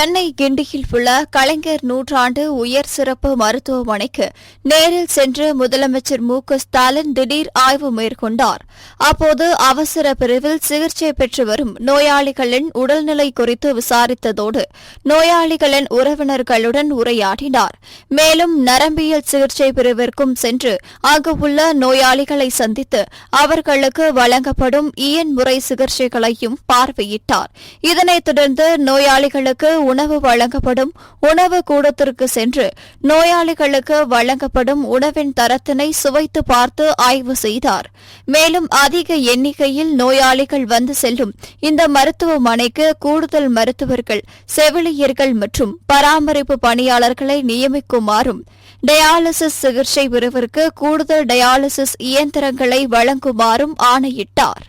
சென்னை கிண்டியில் உள்ள கலைஞர் நூற்றாண்டு உயர் சிறப்பு மருத்துவமனைக்கு நேரில் சென்று முதலமைச்சர் மு க ஸ்டாலின் திடீர் ஆய்வு மேற்கொண்டார். அப்போது அவசர பிரிவில் சிகிச்சை பெற்று வரும் நோயாளிகளின் உடல்நிலை குறித்து விசாரித்ததோடு நோயாளிகளின் உறவினர்களுடன் உரையாடினார். மேலும் நரம்பியல் சிகிச்சை பிரிவிற்கும் சென்று அங்கு உள்ள நோயாளிகளை சந்தித்து அவர்களுக்கு வழங்கப்படும் இயன்முறை சிகிச்சைகளையும் பார்வையிட்டார். இதனைத் தொடர்ந்து நோயாளிகளுக்கு உணவு வழங்கப்படும். உணவு கூடத்திற்கு சென்று நோயாளிகளுக்கு வழங்கப்படும் உணவின் தரத்தினை சுவைத்து பார்த்து ஆய்வு செய்தார். மேலும் அதிக எண்ணிக்கையில் நோயாளிகள் வந்து செல்லும். இந்த மருத்துவமனைக்கு கூடுதல் மருத்துவர்கள் செவிலியர்கள் மற்றும் பராமரிப்பு பணியாளர்களை நியமிக்குமாறும் டயாலிசிஸ் சிகிச்சை பிரிவிற்கு கூடுதல் டயாலிசிஸ் இயந்திரங்களை வழங்குமாறும் ஆணையிட்டார்.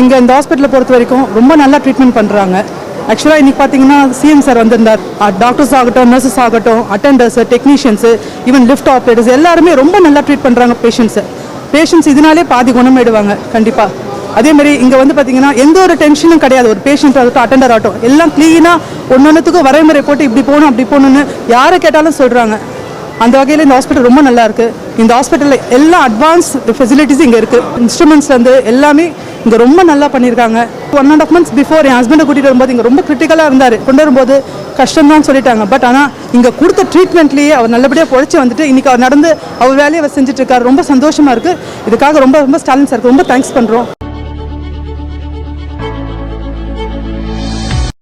இங்கே இந்த ஹாஸ்பிட்டலை பொறுத்த வரைக்கும் ரொம்ப நல்லா ட்ரீட்மெண்ட் பண்ணுறாங்க ஆக்சுவலாக இன்னைக்கு பார்த்தீங்கன்னா சிஎம் சார் வந்திருந்தார். Uh, டாக்டர்ஸ் ஆகட்டும் நர்சஸ் ஆகட்டும் attenders technicians even lift operators எல்லாருமே ரொம்ப நல்லா ட்ரீட் பண்ணுறாங்க பேஷண்ட்ஸை பேஷண்ட்ஸ் இதனாலே பாதி குணமாயிடுவாங்க கண்டிப்பாக அதேமாரி இங்கே வந்து பார்த்தீங்கன்னா எந்த ஒரு டென்ஷனும் கிடையாது. ஒரு பேஷண்ட் ஆகட்டும் அட்டெண்டர் ஆகட்டும் எல்லாம் க்ளீனாக ஒன்றொன்றுத்துக்கும் வரைமுறை போட்டு இப்படி போகணும் அப்படி போகணுன்னு யாரை கேட்டாலும் சொல்கிறாங்க அந்த வகையில் இந்த ஹாஸ்பிட்டல் ரொம்ப நல்லா இருக்குது இந்த ஹாஸ்பிட்டலில் எல்லா அட்வான்ஸ் ஃபெசிலிட்டிஸும் இங்கே இருக்குது இன்ஸ்ட்ருமெண்ட்ஸ் வந்து எல்லாமே இங்கே ரொம்ப நல்லா பண்ணியிருக்காங்க. One and half months before என் ஹஸ்பண்டை கூட்டிகிட்டு வரும்போது இங்கே ரொம்ப கிரிட்டிக்கலாக இருந்தார். கொண்டு வரும்போது கஷ்டம் தான் சொல்லிட்டாங்க. பட் ஆனால் இங்கே கொடுத்த ட்ரீட்மெண்ட்லேயே அவர் நல்லபடியாக பொழைச்சி வந்துட்டு இன்றைக்கி அவர் நடந்து அவர் வேலையை அவர் செஞ்சுட்டு இருக்காரு. ரொம்ப சந்தோஷமாக இருக்குது இதுக்காக ரொம்ப ரொம்ப ஸ்டாலின் சாருக்கு ரொம்ப தேங்க்ஸ் பண்ணுறோம்